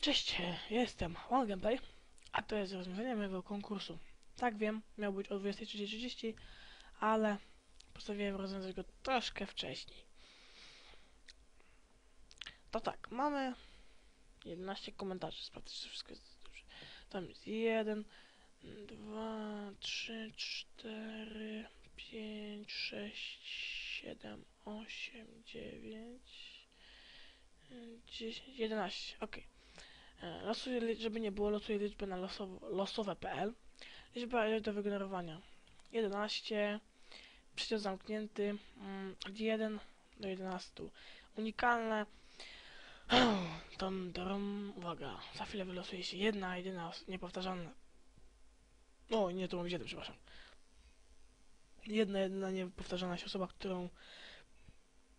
Cześć, jestem One Gameplay, a to jest rozwiązanie mojego konkursu. Tak wiem, miał być o 23.30, ale postanowiłem rozwiązać go troszkę wcześniej. To tak, mamy 11 komentarzy, sprawdzę, czy wszystko jest dobrze. Tam jest 1, 2, 3, 4, 5, 6, 7, 8, 9, 10, 11, okej. E, Losuję, li- żeby nie było, losuję liczbę na losowe.pl. Liczba do wygenerowania 11, przycisk zamknięty mm, od 1 do 11. Unikalne. Tom, tom, uwaga, za chwilę wylosuje się jedna, jedyna, niepowtarzalna. O, nie, to mam 7, przepraszam. Jedna, jedyna niepowtarzalna się osoba, którą,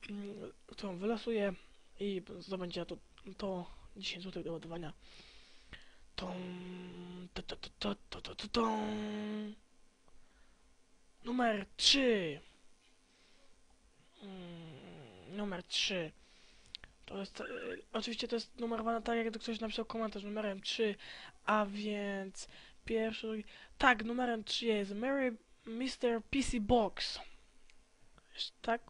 mm, którą wylosuję i zdobędzie to, to 10 zł do ładowania. Numer 3. Mm, numer 3. To jest, e, oczywiście to jest numerowane tak, jak ktoś napisał komentarz numerem 3, a więc pierwszy, drugi. Tak, numerem 3 jest Mary Mr. PC Box. Tak?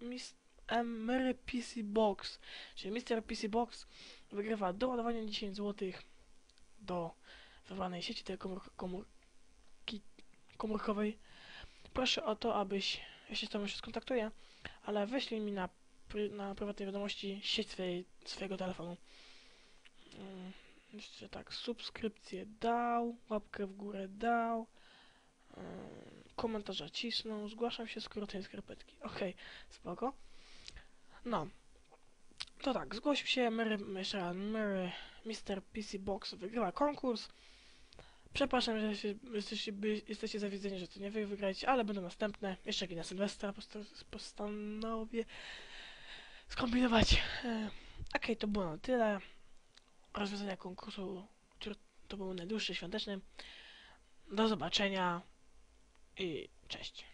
Mr. Mary PC Box, czyli Mr. PC Box wygrywa doładowanie 10 zł do wybranej sieci telekomórki komórki, komórkowej. Proszę o to, abyś, ja się z tobą się skontaktuję, ale wyślij mi na, na prywatnej wiadomości sieć swojej, swojego telefonu. Mm, Jeszcze tak, subskrypcję dał, łapkę w górę dał, mm, komentarza cisnął, zgłaszam się to jest skarpetki. Okej, spoko. No, to tak, zgłosił się Mary, jeszcze raz, Mary, Mr. PC Box wygrywa konkurs. Przepraszam, że się, jesteście, jesteście zawiedzeni, że to nie wy ale będą następne. Jeszcze na Sylwestra posta- postanowię skombinować. E, Okej, to było na tyle. Rozwiązania konkursu, który to był najdłuższy świąteczny. Do zobaczenia i cześć.